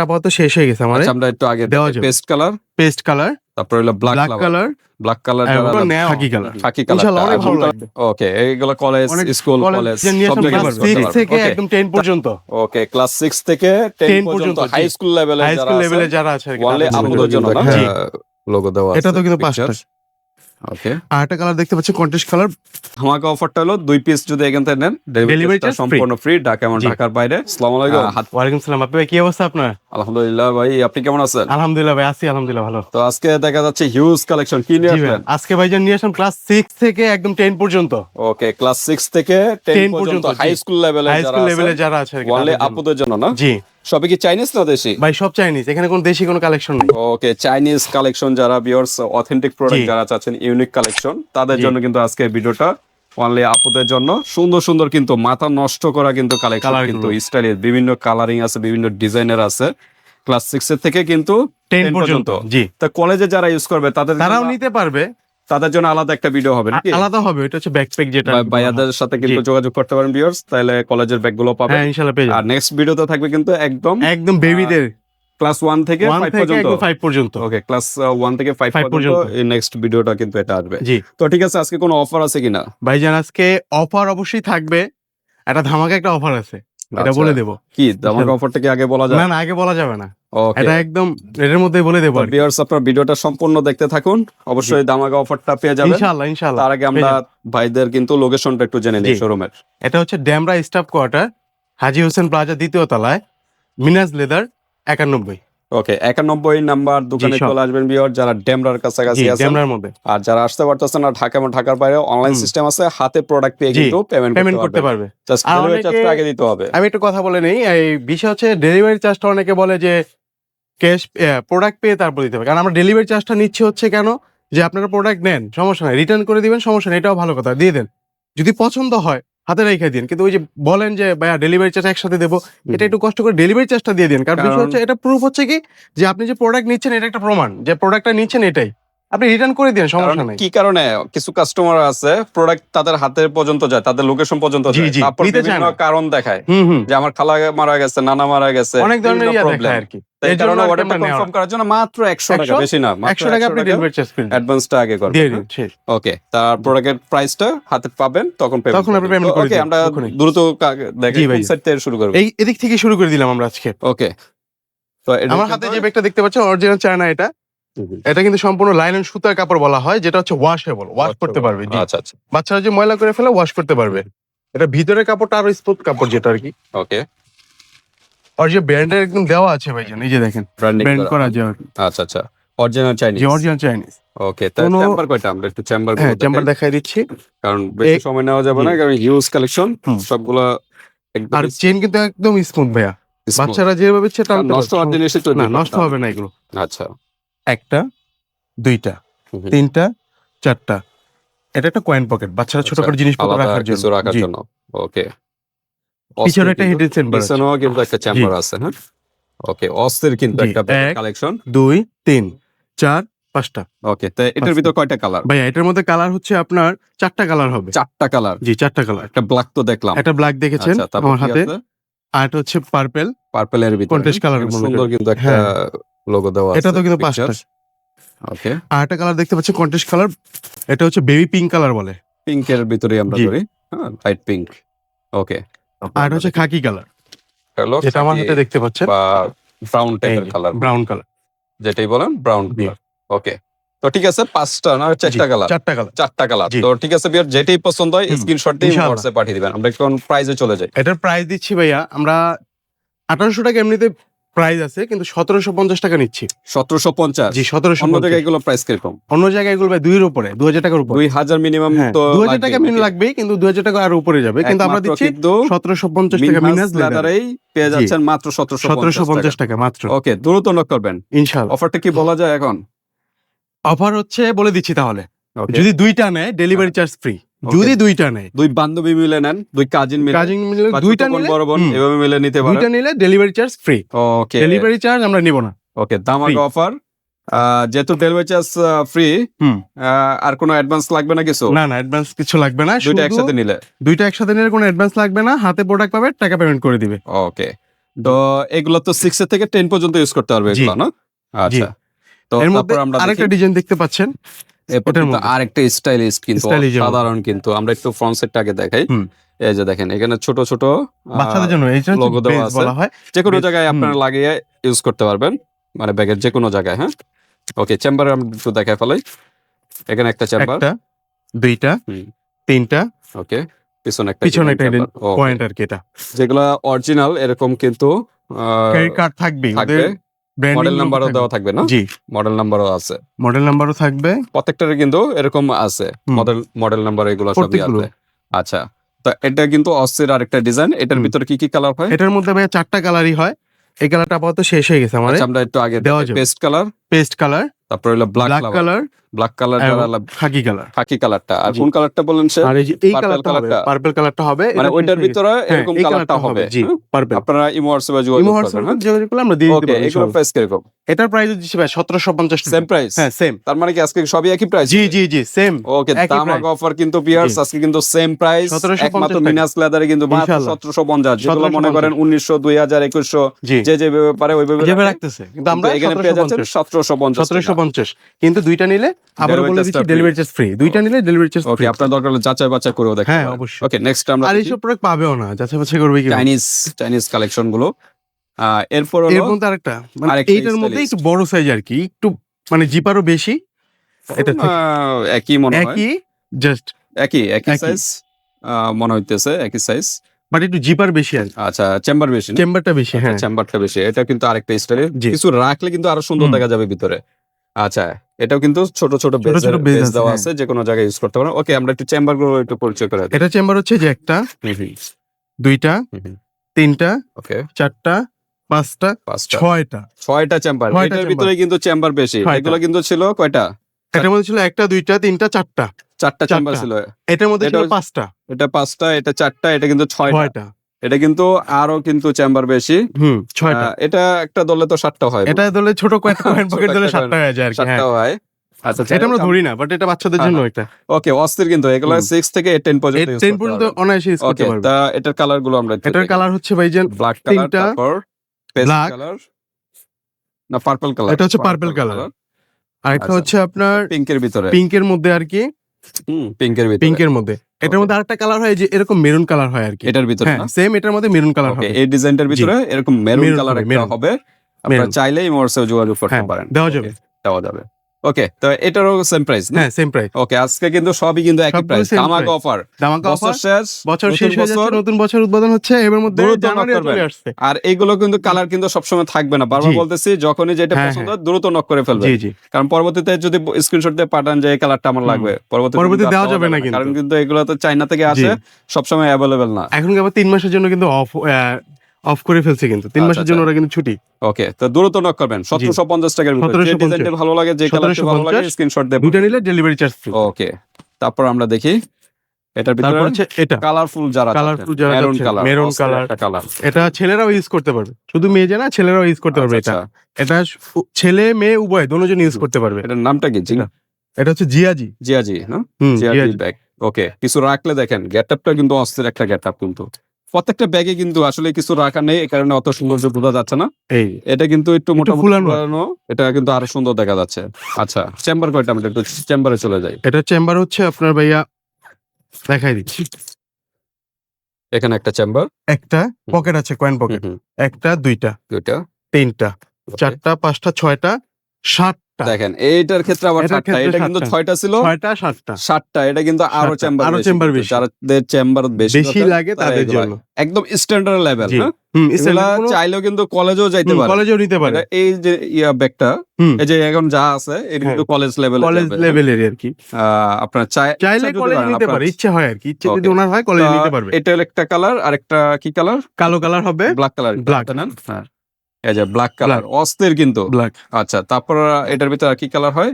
আপাতত শেষ হয়ে গেছে আমাদের। আচ্ছা আমরা একটু আগে। পেস্ট কালার পেস্ট কালার তারপর হলো black colour black colour khaki colour ইনশাআল্লাহ অনেক ভালো কালার লাগবে। ওকে এইগুলো কলেজ স্কুল কলেজ সব জায়গায়। থেকে একদম টেন পর্যন্ত। ওকে ক্লাস সিক্স থেকে টেন 10 পর্যন্ত হাই। স্কুল লেভেলে হাই স্কুল লেভেলে যারা আছে ওয়ালে তাদের জন্য। লোগো দেওয়া এটা তো কিন্তু পাঁচটা ওকে আর একটা কালার দেখতে পাচ্ছি কন্টেস্ট কালার ধামাকা অফারটা হলো দুই পিস যদি এখান থেকে নেন। ডেলিভারি সম্পূর্ণ ফ্রি ঢাকা এবং ঢাকার বাইরে। আসসালামু আলাইকুম। ওয়ালাইকুম সালাম। আপনি ভাই কি অবস্থা আপনার? আলহামদুলিল্লাহ ভাই আপনি কেমন আছেন? আলহামদুলিল্লাহ ভাই আছি আলহামদুলিল্লাহ ভালো। তো আজকে দেখা যাচ্ছে হিউজ কালেকশন কি নিয়ে ভাই আসলেন আজকে ভাইজান নিয়ে আসলাম ক্লাস সিক্স থেকে একদম টেন পর্যন্ত। ওকে ক্লাস সিক্স থেকে টেন 10 পর্যন্ত হাই স্কুল লেভেলে হাই স্কুল লেভেলে যারা আছে ওয়ালে আপুদের জন্য না? জি। সবই কি চাইনিজ না দেশি? ভাই সব চাইনিজ এখানে কোনো দেশি কোনো কালেকশন নেই। ওকে চাইনিজ কালেকশন যারা বিয়ার্স অথেন্টিক প্রোডাক্ট। যারা চাচ্ছেন ইউনিক কালেকশন তাদের জন্য কিন্তু আজকে ভিডিওটা অনলি আপুদের জন্য। সুন্দর সুন্দর কিন্তু মাথা নষ্ট করা কিন্তু কালেকশন কিন্তু স্টাইলের বিভিন্ন কালারিং আছে বিভিন্ন ডিজাইনের আছে। ক্লাস সিক্স এর থেকে কিন্তু টেন পর্যন্ত পর্যন্ত। জি। তা কলেজে যারা ইউজ করবে তাদের তারাও নিতে পারবে। তাদের জন্য আলাদা একটা ভিডিও হবে নাকি? আলাদা হবে এটা হচ্ছে ব্যাকপ্যাক যেটা ভাইয়াদের সাথে কিন্তু যোগাযোগ করতে পারেন ভিউয়ার্স তাহলে কলেজের ব্যাগগুলো পাবেন। হ্যাঁ ইনশাআল্লাহ পেয়ে আর নেক্সট ভিডিওতে থাকবে কিন্তু একদম একদম বেবিদের ক্লাস ওয়ান থেকে ওয়ান ফাইভ পর্যন্ত। একদম ফাইভ পর্যন্ত। ওকে ক্লাস ওয়ান থেকে ফাইভ Five পর্যন্ত পর্যন্ত। এই নেক্সট ভিডিওটা কিন্তু এটা আসবে। জি। তো ঠিক আছে আজকে কোনো অফার আছে কিনা? ভাইজান আজকে অফার অবশ্যই থাকবে। একটা ধামাকা একটা অফার আছে। এটা আচ্ছা, বলে দেবো। কি আমার অফারটা কি আগে বলা যায়? না না আগে বলা যাবে না। এটা একদম এর মধ্যে বলে দেবো ভিউয়ার্স আপনারা ভিডিওটা সম্পূর্ণ দেখতে থাকুন। অবশ্যই দামাগা অফারটা পেয়ে যাবেন। ইনশাআল্লাহ ইনশাআল্লাহ। তার আগে আমরা ভাইদের কিন্তু লোকেশনটা একটু জেনে নিই। শোরুমের এটা হচ্ছে Demra staff quarter Haji Hossain plaza দ্বিতীয় তলায় মিনাজ লেদার একানব্বই। ওকে একানব্বই নাম্বার দোকানে চলে আসবেন ভিউয়ার যারা ডেমরার কাছাকাছি জি আছেন। ড্যামরার মধ্যে। আর যারা আসতে পারতেছেন না ঢাকা এবং ঢাকার বাইরে অনলাইন সিস্টেম আছে হাতে প্রোডাক্ট পেয়ে কিন্তু পেমেন্ট পেমেন্ট করতে পারবে। জাস্ট ডেলিভারি চার্জটা আগে দিতে হবে। আমি একটু কথা বলে নেই এই বিষয় হচ্ছে ডেলিভারি চার্জটা অনেকে বলে যে ক্যাশ প্রোডাক্ট পেয়ে তারপর দিতে হবে। কারণ আমরা ডেলিভারি চার্জটা নিচ্ছে হচ্ছে কেন? যে আপনারা প্রোডাক্ট নেন সমস্যা নাই। রিটার্ন করে দিবেন সমস্যা নেই। এটাও ভালো কথা। দিয়ে দেন। যদি পছন্দ হয় হাতে রেখে দিন। কিন্তু ওই যে বলেন যে ভাইয়া ডেলিভারি চার্জ একসাথে দেবো। এটা একটু কষ্ট করে ডেলিভারি চার্জটা দিয়ে দিন। কারণ বিষয় হচ্ছে এটা প্রুফ হচ্ছে কি? যে আপনি যে প্রোডাক্ট নিচ্ছেন এটা একটা প্রমাণ। যে প্রোডাক্টটা নিচ্ছেন এটাই। আপনি রিটার্ন করে দিন সমস্যা নাই। কি কারণে? কিছু কাস্টমার আছে প্রোডাক্ট তাদের হাতের পর্যন্ত যায় তাদের লোকেশন পর্যন্ত যায়। তারপর বিভিন্ন কারণ দেখায়। যে আমার খালা মারা গেছে নানা মারা গেছে অনেক ধরনের প্রবলেম আর কি। এই কারণে অর্ডারটা কনফার্ম করার জন্য মাত্র 100 টাকা বেশি না একশো টাকা আপনি ডেলিভারি চার্জ। অ্যাডভান্সটা আগে করবেন দিয়ে দিন ওকে তার প্রোডাক্টের প্রাইসটা হাতে পাবেন তখন পেমেন্ট তখন আপনি payment করে ওকে আমরা দ্রুত কা- দেখি জি ভাই। থেকে শুরু করব। এই এদিক থেকে শুরু করে দিলাম আমরা আজকে। ওকে তো আমার হাতে যে ব্যাগটা দেখতে পাচ্ছেন অরিজিনাল চায়না এটা। এটা কিন্তু সম্পূর্ণ লাইলন সুতার কাপড় বলা হয় যেটা হচ্ছে ওয়াশেবল ওয়াশ করতে পারবে জি। আচ্ছা আচ্ছা। বাচ্চারা যে ময়লা করে ফেলে ওয়াশ করতে পারবে। এটা ভিতরের কাপড়টা আরও স্মুথ কাপড় যেটা আর কি। ওকে। আর যে ব্র্যান্ডের একদম দেওয়া আছে ভাইজান এই যে দেখেন ব্র্যান্ড করা। কি। আচ্ছা আচ্ছা। Original Chinese original Chinese okay তাহলে চেম্বার কয়টা? আমরা একটু চেম্বার হ্যাঁ চেম্বার দেখাই। দিচ্ছি। কারণ বেশি সময় নেওয়া যাবে না কারণ হিউজ কালেকশন। সবগুলা একদম আর চেন কিন্তু একদম স্মুথ ভাইয়া। বাচ্চারা যেভাবে টানতে নষ্ট হওয়ার জিনিস না নষ্ট হবে না এগুলো। আচ্ছা। একটা দুইটা তিনটা চারটা। এটা একটা কয়েন পকেট বাচ্চারা আচ্ছা, ছোটখাটো জিনিসপত্র রাখার জন্য। রাখার জন্য। ওকে। পিছনে একটা হিডেন চেম্বার আছে পিছনেও কিন্তু একটা চেম্বার আছে হ্যাঁ? ওকে অস্থির কিন্তু একটা কালেকশন দুই তিন চার পাঁচটা। ওকে তো এটার ভিতর কয়টা কালার ভাইয়া এটার মধ্যে কালার হচ্ছে আপনার চারটা কালার হবে। চারটা কালার জি চারটা কালার একটা ব্ল্যাক তো দেখলাম। একটা ব্ল্যাক দেখেছেন আচ্ছা আমার হাতে? আর হচ্ছে পার্পেল ভিতরে। Colour এর খুব মধ্যে। সুন্দর কিন্তু একটা হ্যাঁ। লোগো দেওয়া আছে এটা তো কিন্তু পাঁচটা ওকে আর একটা কালার দেখতে পাচ্ছি কন্টেস্ট কালার এটা হচ্ছে বেবি পিঙ্ক কালার বলে। পিঙ্কের ভিতরে আমরা ধরি হ্যাঁ লাইট পিঙ্ক ওকে আর এটা হচ্ছে খাকি কালার যেটা আমার হাতে দেখতে পাচ্ছেন? বা ব্রাউন টাইপের কালার ব্রাউন কালার যেটাই বলেন ব্রাউন কালার ওকে তো ঠিক আছে পাঁচটা না চারটা কালার চারটা কালার চারটা কালার তো ঠিক আছে বিয়ার যেটাই পছন্দ হয় স্ক্রিনশট দিয়ে। হোয়াটসঅ্যাপ পাঠিয়ে দিবেন। আমরা কোন প্রাইজে চলে যাই। এটার প্রাইস দিচ্ছি ভাইয়া আমরা আঠারোশো টাকা এমনিতে প্রাইস আছে কিন্তু সতেরোশো পঞ্চাশ টাকা নিচ্ছি। সতেরোশো পঞ্চাশ? জি সতেরোশো অন্য জায়গায় এগুলো প্রাইস কীরকম? অন্য জায়গায় এগুলো ভাই দুইয়ের উপরে দু হাজার টাকার উপরে। দুই হাজার মিনিমাম হ্যাঁ তো দু হাজার টাকা মিন লাগবেই কিন্তু দু হাজার টাকা আর উপরে যাবে। কিন্তু আমরা দিচ্ছি সতেরোশো পঞ্চাশ টাকা মিনহাজ লেদারেই পেয়ে যাচ্ছেন মাত্র সতেরোশো সতেরোশো পঞ্চাশ টাকা মাত্র। ওকে দ্রুত নক করবেন। ইনশাল্লাহ অফারটা কি বলা যায় এখন? অফার হচ্ছে বলে দিচ্ছি তাহলে। যদি দুইটা নেয় ডেলিভারি চার্জ ফ্রি. যদি দুইটা নেয়। দুই বান্ধবী মিলে নেন দুই কাজিন মিলে কাজিং মিলে দুইটা নিলে? বড় বোন এভাবে মিলে নিতে দুইটা নিলে delivery charge free okay delivery charge আমরা নিব না। ওকে দামাক. অফার যেহেতু ডেলিভারি চার্জ ফ্রি আর কোনো অ্যাডভান্স লাগবে না কিছু? না না অ্যাডভান্স কিছু লাগবে না। দুইটা একসাথে নিলে। দুইটা একসাথে নিলে কোনো অ্যাডভান্স লাগবে না। হাতে প্রোডাক্ট পাবে টাকা পেমেন্ট করে দিবে। ওকে তো এগুলো তো সিক্স এর থেকে টেন পর্যন্ত ইউজ করতে পারবে এগুলো না? আচ্ছা। তো এর মধ্যে আরেকটা ডিজাইন দেখতে পাচ্ছেন। এরপর। আরেকটা স্টাইলিশ কিন্তু। সাধারণ কিন্তু। আমরা একটু ফ্রন্ট সেটটা আগে দেখাই। এই যে দেখেন এখানে ছোট ছোট বাচ্চাদের জন্য হচ্ছে logo দেওয়া আছে। বলা হয়। যে কোনো জায়গায়। আপনারা লাগিয়ে ইউজ করতে পারবেন। মানে ব্যাগের যে কোনো জায়গায় হ্যাঁ? ওকে চেম্বারে আমরা একটু দেখাই ফেলাই। এখানে একটা চেম্বার একটা দুইটা। তিনটা। ওকে পিছনে একটা পিছনে একটা. পয়েন্ট আর কি এটা। যেগুলো অরিজিনাল এরকম কিন্তু ক্রেডিট কার্ড থাকবে। মডেল নাম্বারও দেওয়া থাকবে না? জি। মডেল নাম্বারও আছে। মডেল নাম্বারও থাকবে। প্রত্যেকটারে কিন্তু এরকম আছে। মডেল মডেল নাম্বার এগুলো সবই আছে। আচ্ছা। তো এটা কিন্তু অস্থির আরেকটা ডিজাইন এটার ভিতরে কি কি কালার হয়? এটার মধ্যে ভাই চারটা কালারই হয়। এই কালারটা আপাতত শেষ হয়ে গেছে আমার আচ্ছা, আমরা একটু আগে দেওয়া। পেস্ট কালার পেস্ট কালার তারপর হলো black colour black colour khaki colour khaki কালারটা আর কোন কালারটা বলেন সে আর এই কালারটা হবে পার্পল কালারটা হবে মানে ওইটার হয়ে। ভিতরে হ্যাঁ, এরকম কালারটা হবে জি পার্পল আপনারা ইমো হোয়াটসঅ্যাপে যোগাযোগ করবেন হ্যাঁ? হোয়াটসঅ্যাপ আমরা দিয়ে দিতে পারব এগুলো প্রাইস কীরকম? এটার প্রাইস ভাই সতেরোশো পঞ্চাশ সেম প্রাইস হ্যাঁ সেম তার মানে কি আজকে সবই একই প্রাইস জি জি জি সেম ওকে তামাক অফার কিন্তু বিয়ার্স জি। আজকে কিন্তু সেম প্রাইস একমাত্র মিনাস লেদারে কিন্তু মাত্র ইনশাআল্লাহ। সতেরোশো পঞ্চাশ। যেগুলো মনে করেন উনিশশো দুই হাজার একুশশো জি। যে যে পারে ওইভাবে রাখতেছে। কিন্তু আমরা এখানে পেয়ে যাচ্ছেন সতেরোশো পঞ্চাশ সতেরোশো পঞ্চাশ। কিন্তু দুইটা নিলে আবার বলে দিচ্ছি ডেলিভারি চার্জ ফ্রি দুইটা নিলে ডেলিভারি চার্জ ওকে আপনার দরকার হলে যাচাই বাছাই করেও দেখেন হ্যাঁ অবশ্যই। ওকে নেক্সট আমরা আর এইসব প্রোডাক্ট পাবেও না যাচাই বাছাই করবে কি চাইনিজ চাইনিজ কালেকশনগুলো। এরপর এর মধ্যে আরেকটা মানে এইটার মধ্যে একটু বড় সাইজ আর কি একটু মানে জিপারও বেশি। এটা একই মনে হয়। একই জাস্ট একই একই। সাইজ মনে হইতেছে একই সাইজ বাট একটু জিপার বেশি আচ্ছা চেম্বার বেশি চেম্বারটা বেশি হ্যাঁ। চেম্বারটা বেশি। এটা কিন্তু আরেকটা স্টাইলের। কিছু রাখলে কিন্তু আরও সুন্দর দেখা যাবে ভিতরে। আচ্ছা এটাও কিন্তু ছোট ছোট ছোট বেজ দেওয়া হ্যাঁ। আছে যে কোনো জায়গায় ইউজ করতে পারেন। ওকে আমরা একটু চেম্বারগুলো একটু পরিচয় করে এটা চেম্বার হচ্ছে যে একটা দুইটা তিনটা ওকে চারটা পাঁচটা ছয়টা। ছয়টা চেম্বার এটার ভিতরে কিন্তু চেম্বার বেশি। এগুলো কিন্তু ছিল কয়টা? এটার মধ্যে ছিল একটা দুইটা তিনটা চারটা। চারটা চেম্বার ছিল। এটার মধ্যে ছিল পাঁচটা। এটা পাঁচটা এটা চারটা এটা কিন্তু ছয়টা। এটা কিন্তু আরও কিন্তু চেম্বার বেশি। হুম ছয়টা। এটা একটা দলে তো সাতটা হয়। এটা দলে ছোট কয়েন পকেট দলে সাতটা হয়ে যায় আর কি হ্যাঁ সাতটা হয়। আচ্ছা এটা আমরা ধরি না বাট এটা বাচ্চাদের হ্যাঁ, জন্য হ্যাঁ। একটা। ওকে অস্থির কিন্তু এগুলো থেকে পর্যন্ত use টেন করতে পর্যন্ত পারবেন। অনায়াসে ইউজ করতে ওকে পারবে। তা এটার কালারগুলো আমরা এটার কালার হচ্ছে ভাই যে ব্ল্যাক কালার তিনটা, তারপর পেস্ট কালার না পার্পল কালার এটা হচ্ছে purple color। আরেকটা আচ্ছা। হচ্ছে আপনার পিঙ্কের ভিতরে। পিঙ্কের মধ্যে আর কি? হুম পিঙ্কের ভিতরে। পিঙ্কের মধ্যে। এটার মধ্যে আরেকটা কালার হয় যে এরকম মেরুন কালার হয় আর কি এটার ভিতরে হ্যাঁ সেম এটার মধ্যে মেরুন কালার হবে। এই ডিজাইনটার ভিতরে এরকম মেরুন কালার হবে, একটা হবে। আপনারা চাইলেই মোরসে যোগাযোগ করতে হ্যাঁ পারেন। দেওয়া যাবে। দেওয়া যাবে। ওকে তো এটারও সেম প্রাইস হ্যাঁ সেম প্রাইস ওকে আজকে কিন্তু সবই কিন্তু একই প্রাইস same অফার দামাকা অফার শেষ বছর শেষ হয়ে যাচ্ছে। নতুন বছর উদ্বোধন হচ্ছে এর মধ্যে জানুয়ারি চলে আসছে। আর এইগুলো কিন্তু কালার কিন্তু সবসময় থাকবে না। বারবার বলতেছি যখনই যেটা হ্যাঁ, পছন্দ হয়। দ্রুত নক করে ফেলবে জি জি। কারণ পরবর্তীতে যদি স্ক্রিনশট দিয়ে পাঠান যে এই কালারটা আমার লাগবে পরবর্তীতে পরবর্তীতে দেওয়া যাবে না কিন্তু। কারণ কিন্তু এগুলো তো চাইনা থেকে আসে সবসময় অ্যাভেলেবেল না। এখন আবার তিন মাসের জন্য কিন্তু অফ অফ করে ফেলছে কিন্তু। তিন আচ্ছা, মাসের জন্য ওরা কিন্তু ছুটি। ওকে তো দ্রুত নক করবেন। সতেরোশো পঞ্চাশ টাকার ভিতরে। যে ডিজাইনটা ভালো লাগে যে কালারটা ভালো লাগে স্ক্রিনশট দুইটা নিলে ডেলিভারি চার্জ ফ্রি ওকে তারপর আমরা দেখি। এটার ভিতরে হচ্ছে এটা। কালারফুল যারা Colourful যারা মেরুন কালার colour। একটা কালার এটা ছেলেরাও ইউজ করতে পারবে। শুধু মেয়ে যে না ছেলেরাও ইউজ করতে পারবে আচ্ছা, এটা। এটা ছেলে মেয়ে উভয় দোনোজন ইউজ করতে পারবে। এটার নামটা কি জি এটা হচ্ছে জিয়াজি। জিয়াজি জিয়াজি জিয়াজি। ব্যাগ ওকে কিছু রাখলে দেখেন গেটআপটা কিন্তু অস্থির একটা গেটআপ কিন্তু। প্রত্যেকটা ব্যাগে কিন্তু আসলে কিছু রাখা নেই এই কারণে অত সৌন্দর্য বোঝা যাচ্ছে না। এই এটা কিন্তু একটু মোটামুটি ফুলানো। এটা কিন্তু আরও সুন্দর দেখা যাচ্ছে। আচ্ছা চেম্বার কয়টা? আমরা একটু চেম্বারে চলে যাই। এটা চেম্বার হচ্ছে আপনার ভাইয়া দেখাই দিচ্ছি। এখানে একটা চেম্বার। একটা পকেট আছে কয়েন পকেট একটা দুইটা দুইটা। তিনটা চারটা পাঁচটা ছয়টা সাতটা দেখেন এইটার ক্ষেত্রে আবার সাতটা এটা কিন্তু ছয়টা ছিল। ছয়টা সাতটা। সাতটা এটা কিন্তু আরও চেম্বার আরও chamber বেশি। যাদের চেম্বার বেশি বেশি লাগে তাদের জন্য। একদম স্ট্যান্ডার্ড লেভেল হ্যাঁ? চাইলেও কিন্তু কলেজেও যাইতে পারে। কলেজেও নিতে পারে। এই যে ইয়া ব্যাগটা এই যে এখন যা আছে এটা কিন্তু কলেজ লেভেল কলেজ লেভেলের আর কি। আপনার চাই চাইলে কলেজে নিতে পারে ইচ্ছা হয় আর কি। ইচ্ছে যদি ওনার হয় কলেজে নিতে পারবে। এটা একটা কালার আর একটা কি কালার কালো কালার হবে। ব্ল্যাক কালার ব্ল্যাক হ্যাঁ যে ব্ল্যাক কালার অস্থির কিন্তু। ব্ল্যাক আচ্ছা তারপর এটার ভিতরে আর কি কালার হয়?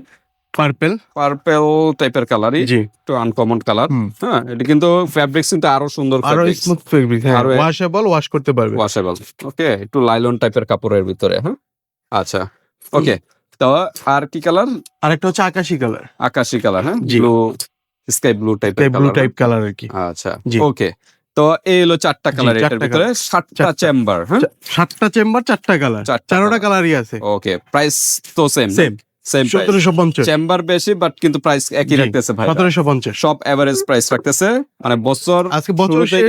পার্পল পার্পেল টাইপের কালারই একটু আনকমন কালার হ্যাঁ এটা কিন্তু ফ্যাব্রিক্স কিন্তু আরও সুন্দর আরও স্মুথ ফেব্রিক হ্যাঁ ওয়াশেবল ওয়াশ করতে পারবে। ওয়াশেবল ওকে একটু লাইলন টাইপের কাপড়ের ভিতরে হ্যাঁ? আচ্ছা ওকে তো আর কি কালার আরেকটা হচ্ছে আকাশি কালার আকাশি কালার হ্যাঁ? ব্লু স্কাই ব্লু টাইপের ব্লু টাইপ কালার আর কি। আচ্ছা। ওকে তো এই হলো চারটা কালার এটার ভিতরে। সাতটা চেম্বার হ্যাঁ সাতটা চেম্বার চারটা কালার চারটা কালারই আছে। ওকে প্রাইস তো সেম সেম চেম্বার বেশি বাট কিন্তু প্রাইস একই রাখতেছে ভাই সব এভারেজ প্রাইস রাখতেছে। মানে বছর আজকে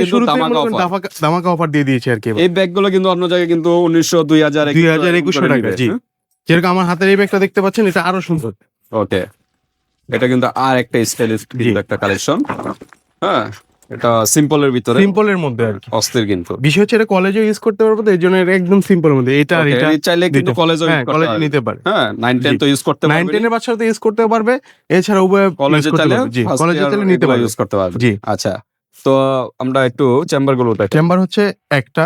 কিন্তু ধামাকা। অফার দিয়ে দিয়েছে আর কি। এই ব্যাগগুলো কিন্তু অন্য জায়গায় কিন্তু উনিশশো দুই হাজার 2000, 2100 টাকা, জি। যেরকম আমার হাতের এই ব্যাগটা দেখতে পাচ্ছেন এটা আরও সুন্দর। ওকে এটা কিন্তু আর একটা স্টাইলিশ একটা কালেকশন হ্যাঁ। এটা সিম্পলের ভিতরে সিম্পলের মধ্যে আর কি। অস্থির কিন্তু। বিষয় হচ্ছে এটা কলেজে ইউজ করতে পারব তো এই জন্য এটা একদম সিম্পলের মধ্যে। এটা আর এটা চাইলে কিন্তু কলেজে হ্যাঁ কলেজে নিতে পারে। হ্যাঁ নাইন টেন জি। তো ইউজ করতে টেনের বাচ্চারা তো ইউজ করতে পারবে এছাড়া উভয় কলেজে চাইলে কলেজে চাইলে নিতে পারবে। ইউজ করতে পারবে। জি। আচ্ছা তো আমরা একটু চেম্বারগুলো দেখি। চেম্বার হচ্ছে একটা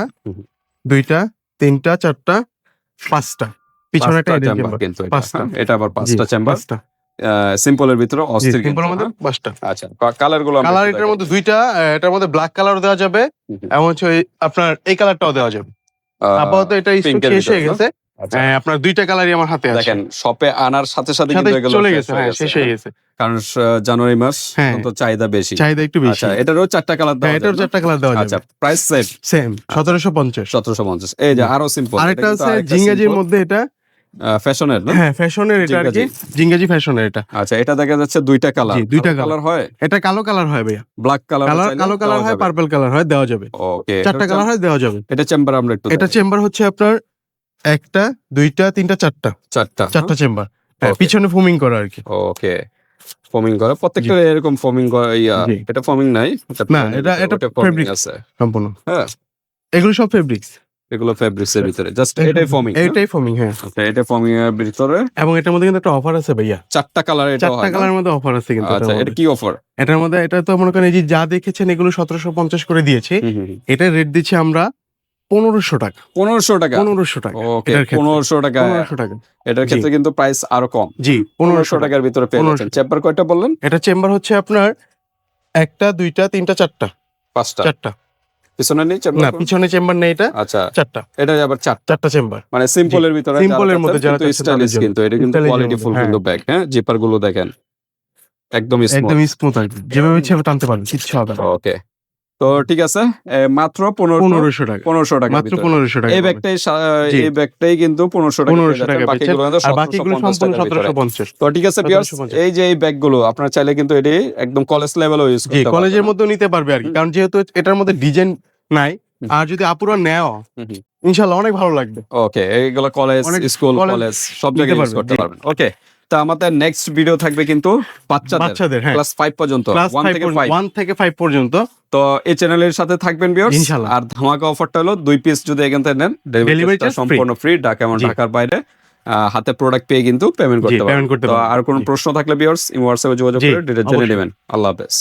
দুইটা তিনটা চারটা পাঁচটা। পিছনে একটা chamber। কিন্তু এটা, পাঁচটা। হ্যাঁ, এটা আবার পাঁচটা চেম্বার পাঁচটা। সিম্পলের ভিতরে অস্থির সিম্পলের মধ্যে হ্যাঁ? পাঁচটা। আচ্ছা কালারগুলো কালার এটার মধ্যে দুইটা এটার মধ্যে ব্ল্যাক কালার দেওয়া যাবে। এবং হচ্ছে আপনার এই কালারটাও দেওয়া যাবে। আপাতত এটা শেষ হয়ে গেছে। আচ্ছা। হ্যাঁ, আপনার দুইটা কালারই আমার হাতে আছে। দেখেন শপে আনার সাথে সাথে কিন্তু চলে গেছে হ্যাঁ শেষ হয়ে গেছে। কারণ জানুয়ারি মাস হ্যাঁ। তো চাহিদা বেশি। চাহিদা একটু বেশি। আচ্ছা এটারও চারটা কালার হ্যাঁ দেওয়া এটার যাবে না? চারটা কালার দেওয়া আচ্ছা প্রাইস সেম সেম সতেরোশো পঞ্চাশ। সতেরোশো পঞ্চাশ। এই যে আরও সিম্পল আরেকটা আছে জিঙ্গাজির মধ্যে এটা ফ্যাশনের না? হ্যাঁ ফ্যাশনের এটা আর কি। জিঙ্গাজি ফ্যাশনের এটা। আচ্ছা এটা দেখা যাচ্ছে দুইটা কালার। দুইটা কালার। হয়? এটা কালো কালার হয় ভাইয়া। ব্ল্যাক কালার কালার কালো কালার হয় পার্পল কালার হয় দেওয়া যাবে। ওকে চারটা কালার হয় দেওয়া যাবে। এটা চেম্বার আমরা একটু এটা চেম্বার হচ্ছে আপনার একটা দুইটা তিনটা চারটা। চারটা। চারটা চেম্বার। হ্যাঁ পিছনে ফোমিং করা আর কি। ওকে ফোমিং করে। প্রত্যেকটা এরকম ফোমিং করে ইয়া এটা ফোমিং নাই। না, এটা- এটা fabric। আছে। সম্পূর্ণ। হ্যাঁ। এগুলো সব ফেব্রিক্স এগুলো ফেব্রিক্স এর ভিতরে। জাস্ট এটাই ফোমিং এটাই ফোমিং হ্যাঁ। এটা ফোমিং এর ভিতরে। এবং এটার মধ্যে কিন্তু একটা অফার আছে ভাইয়া। চারটা কালার এটা চারটা কালারের মধ্যে অফার আছে কিন্তু আচ্ছা এটা কি অফার এটার মধ্যে এটা তো মনে করেন এই যে যা দেখেছেন এগুলো সতেরোশো পঞ্চাশ করে দিয়েছে। এটা রেট দিচ্ছি আমরা পনেরোশো টাকা। পনেরোশো টাকা? পনেরোশো টাকা। পনেরোশো টাকা। পনেরোশো টাকা। এটার ক্ষেত্রে কিন্তু প্রাইস আরও কম। জি পনেরোশো পনেরোশো টাকার ভিতরে পেয়ে যাচ্ছেন। চেম্বার কয়টা বললেন? এটা চেম্বার হচ্ছে আপনার একটা দুইটা তিনটা চারটা। পাঁচটা। চারটা। পিছনে নেই না পিছনে চেম্বার নেই এটা। আচ্ছা। চারটা। এটা আবার চার চারটা চেম্বার মানে সিম্পলের ভিতরে সিম্পলের মধ্যে যারা স্টাইলিশ কিন্তু এটা কিন্তু কোয়ালিটি ফুল কিন্তু ব্যাগ হ্যাঁ? জিপারগুলো দেখেন একদম স্মুথ একদম স্মুথ যেভাবে ইচ্ছে টানতে পারবেন কিচ্ছু হবে ওকে তো ঠিক আছে মাত্র পনেরো পনেরোশো টাকা। পনেরোশো টাকা মাত্র পনেরোশো টাকা এই ব্যাগটাই এই ব্যাগটাই কিন্তু পনেরোশো টাকা। বাকিগুলো কিন্তু আর বাকিগুলো 1750 সম্পূর্ণ টাকার ভিতরে। সতেরোশো পঞ্চাশ। তো ঠিক আছে এই যে এই ব্যাগগুলো আপনারা চাইলে কিন্তু এটি একদম কলেজ লেভেলও ইউজ করতে কলেজের। মধ্যেও নিতে পারবে আর কি। কারণ যেহেতু এটার মধ্যে ডিজাইন নাই আর যদি আপুরা নেও। ইনশাল্লাহ অনেক ভালো লাগবে। ওকে এইগুলো কলেজ স্কুল কলেজ সব জায়গায় ইউজ করতে পারবেন। ওকে তো আমাদের নেক্সট ভিডিও থাকবে কিন্তু বাচ্চাদের বাচ্চাদের হ্যাঁ। ক্লাস ফাইভ পর্যন্ত ক্লাস ওয়ান থেকে ফাইভ ওয়ান থেকে 5 পর্যন্ত। তো এই চ্যানেলের সাথে থাকবেন বিয়ার্স ইনশাআল্লাহ। আর ধামাকা অফারটা হলো দুই পিস যদি এখান থেকে নেন ডেলিভারি সম্পূর্ণ ফ্রি ঢাকা এবং। ঢাকার বাইরে। হাতে প্রোডাক্ট পেয়ে কিন্তু পেমেন্ট করতে পারবেন। তো আর কোনো প্রশ্ন থাকলে বিয়ার্স ইমো হোয়াটসঅ্যাপে যোগাযোগ করে ডিটেইলস জেনে নেবেন। আল্লাহ হাফেজ।